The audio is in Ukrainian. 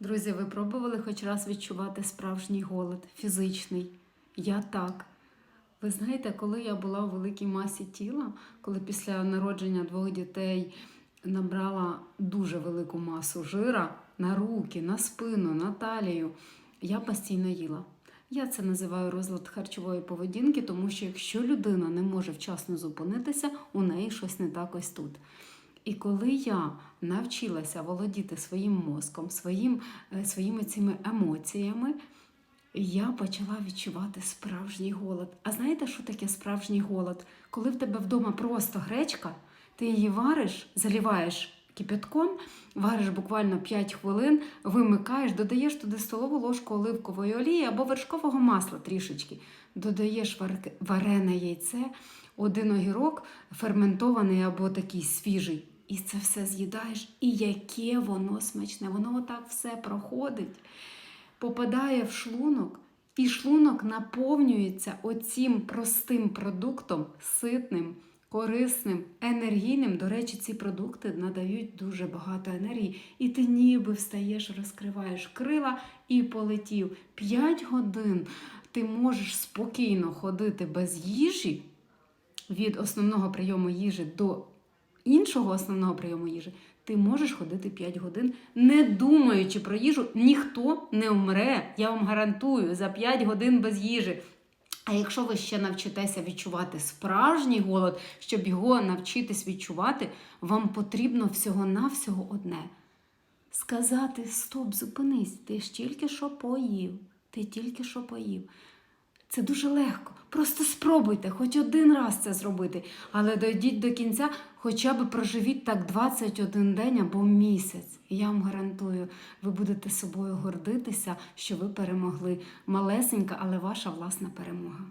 Друзі, ви пробували хоч раз відчувати справжній голод, фізичний? Я так. Ви знаєте, коли я була у великій масі тіла, коли після народження двох дітей набрала дуже велику масу жира на руки, на спину, на талію, я постійно їла. Я це називаю розлад харчової поведінки, тому що якщо людина не може вчасно зупинитися, у неї щось не так ось тут. І коли я навчилася володіти своїм мозком, своїм, е, своїми цими емоціями, я почала відчувати справжній голод. А знаєте, що таке справжній голод? Коли в тебе вдома просто гречка, ти її вариш, заліваєш кипятком, вариш буквально 5 хвилин, вимикаєш, додаєш туди столову ложку оливкової олії або вершкового масла трішечки, додаєш варене яйце, один огірок ферментований або такий свіжий. І це все з'їдаєш, і яке воно смачне, воно отак все проходить попадає в шлунок, і шлунок наповнюється оцім простим продуктом, ситним, корисним, енергійним. До речі, ці продукти надають дуже багато енергії, і ти ніби встаєш, розкриваєш крила і полетів. П'ять годин ти можеш спокійно ходити без їжі від основного прийому їжі до іншого основного прийому їжі, ти можеш ходити 5 годин, не думаючи про їжу, ніхто не вмре. Я вам гарантую за 5 годин без їжі. А якщо ви ще навчитеся відчувати справжній голод, щоб його навчитись відчувати, вам потрібно всього-навсього одне. Сказати стоп, зупинись, ти ж тільки що поїв, ти тільки що поїв. Це дуже легко. Просто спробуйте хоч один раз це зробити, але дойдіть до кінця, хоча б проживіть так 21 день або місяць. Я вам гарантую, ви будете собою гордитися, що ви перемогли. Малесенька, але ваша власна перемога.